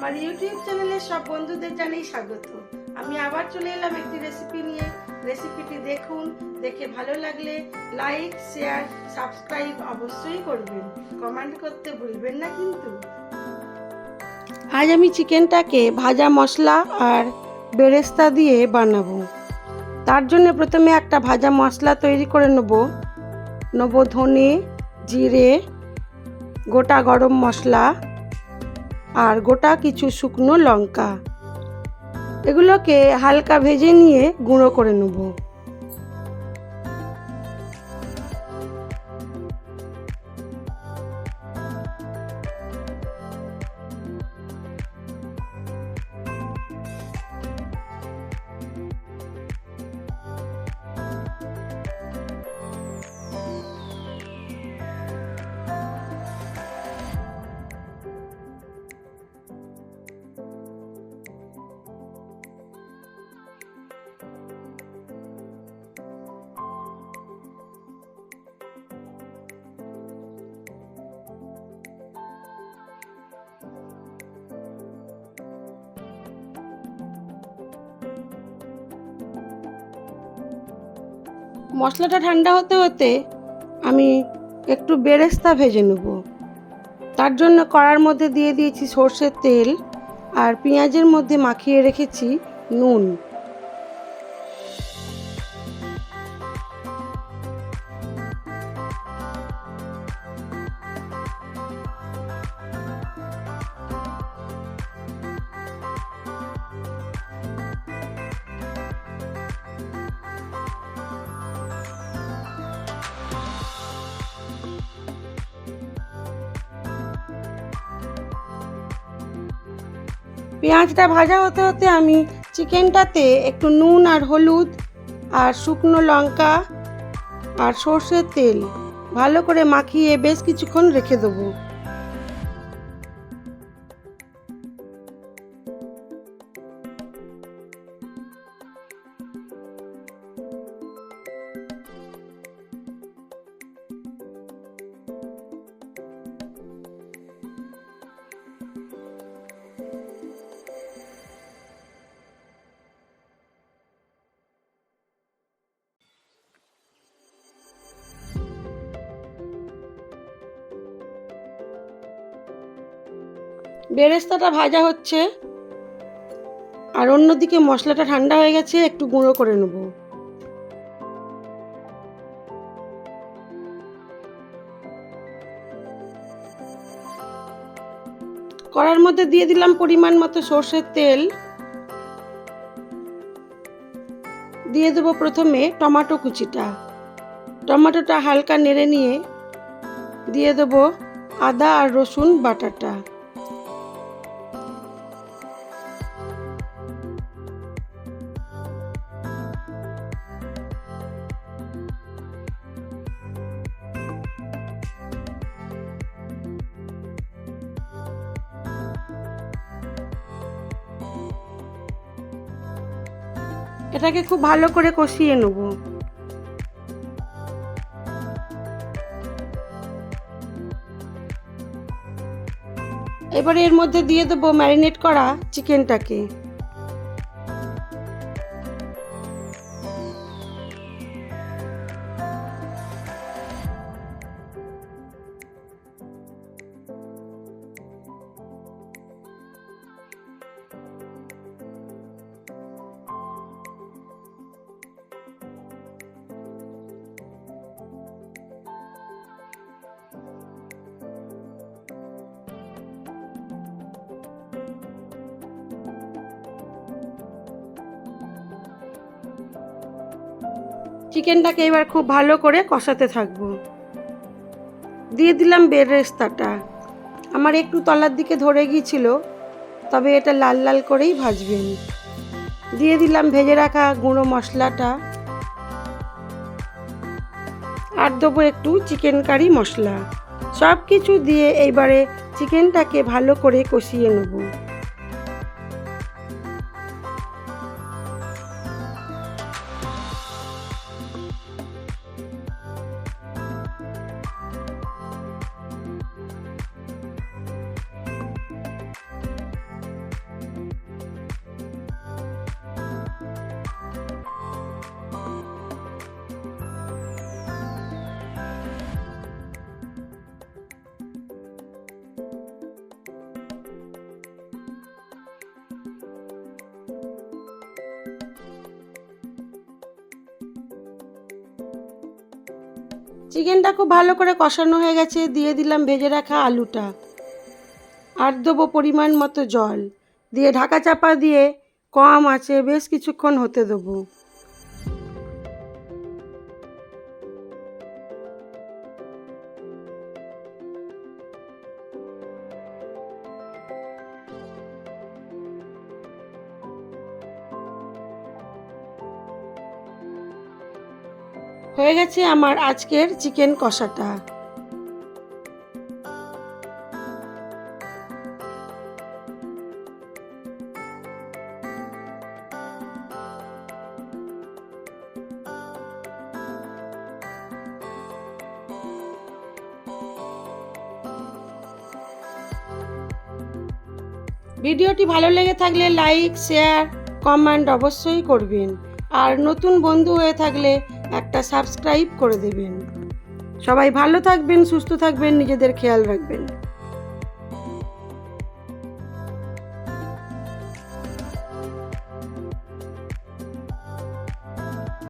আমার ইউটিউব চ্যানেলে সব বন্ধুদের জানাই স্বাগত। আমি আবার চলে এলাম একটি রেসিপি নিয়ে। রেসিপিটি দেখুন, দেখে ভালো লাগলে লাইক শেয়ার সাবস্ক্রাইব অবশ্যই করবেন। কমেন্ট করতে ভুলবেন না কিন্তু। আজ আমি চিকেনটাকে ভাজা মশলা আর বেরেস্তা দিয়ে বানাবো। তার জন্য প্রথমে একটা ভাজা মশলা তৈরি করে নেব। নেব ধনে, জিরে, গোটা গরম মশলা। আর গোটা কিছু শুকনো লঙ্কা। এগুলোকে হালকা ভেজে নিয়ে গুঁড়ো করে নেব। মশলাটা ঠান্ডা হতে হতে আমি একটু বেরেস্তা ভেজে নেব। তার জন্য কড়ার মধ্যে দিয়ে দিয়েছি সর্ষের তেল আর পেঁয়াজের মধ্যে মাখিয়ে রেখেছি নুন। পেঁয়াজটা ভাজা হতে হতে আমি চিকেনটাতে একটু নুন আর হলুদ আর শুকনো লঙ্কা আর সর্ষের তেল ভালো করে মাখিয়ে বেশ কিছুক্ষণ রেখে দেবো। বেরেস্তাটা ভাজা হচ্ছে। আর অন্যদিকে মশলাটা ঠান্ডা হয়ে গেছে, একটু গুঁড়ো করে নেব। কড়ার মধ্যে দিয়ে দিলাম পরিমাণ মতো সর্ষের তেল। দিয়ে দেবো প্রথমে টমেটো কুচিটা। টমেটোটা হালকা নেড়ে নিয়ে দিয়ে দেবো আদা আর রসুন বাটাটা। এটাকে খুব ভালো করে কষিয়ে নেব। এবারে এর মধ্যে দিয়ে দেবো ম্যারিনেট করা চিকেনটাকে। চিকেনটাকে এবার খুব ভালো করে কষাতে থাকব। দিয়ে দিলাম বেরেস্তাটা আমার একটু তলার দিকে ধরে গিয়েছিল, তবে এটা লাল লাল করেই ভাজবেন দিয়ে দিলাম ভেজে রাখা গুঁড়ো মশলাটা। আর দেবো একটু চিকেন কারি মশলা। সব কিছু দিয়ে এইবারে চিকেনটাকে ভালো করে কষিয়ে নেব। চিকেনটা খুব ভালো করে কষানো হয়ে গেছে, দিয়ে দিলাম ভেজে রাখা আলুটা। আর দেবো পরিমাণ মতো জল। দিয়ে ঢাকা চাপা দিয়ে কম আছে, বেশ কিছুক্ষণ হতে দেবো। হয়ে গেছে আমার আজকের চিকেন কষাটা। ভিডিওটি ভালো লেগে থাকলে লাইক, শেয়ার, কমেন্ট অবশ্যই করবেন। আর নতুন বন্ধু হয়ে থাকলে একটা সাবস্ক্রাইব করে দেবেন। সবাই ভালো থাকবেন সুস্থ থাকবেন নিজেদের খেয়াল রাখবেন।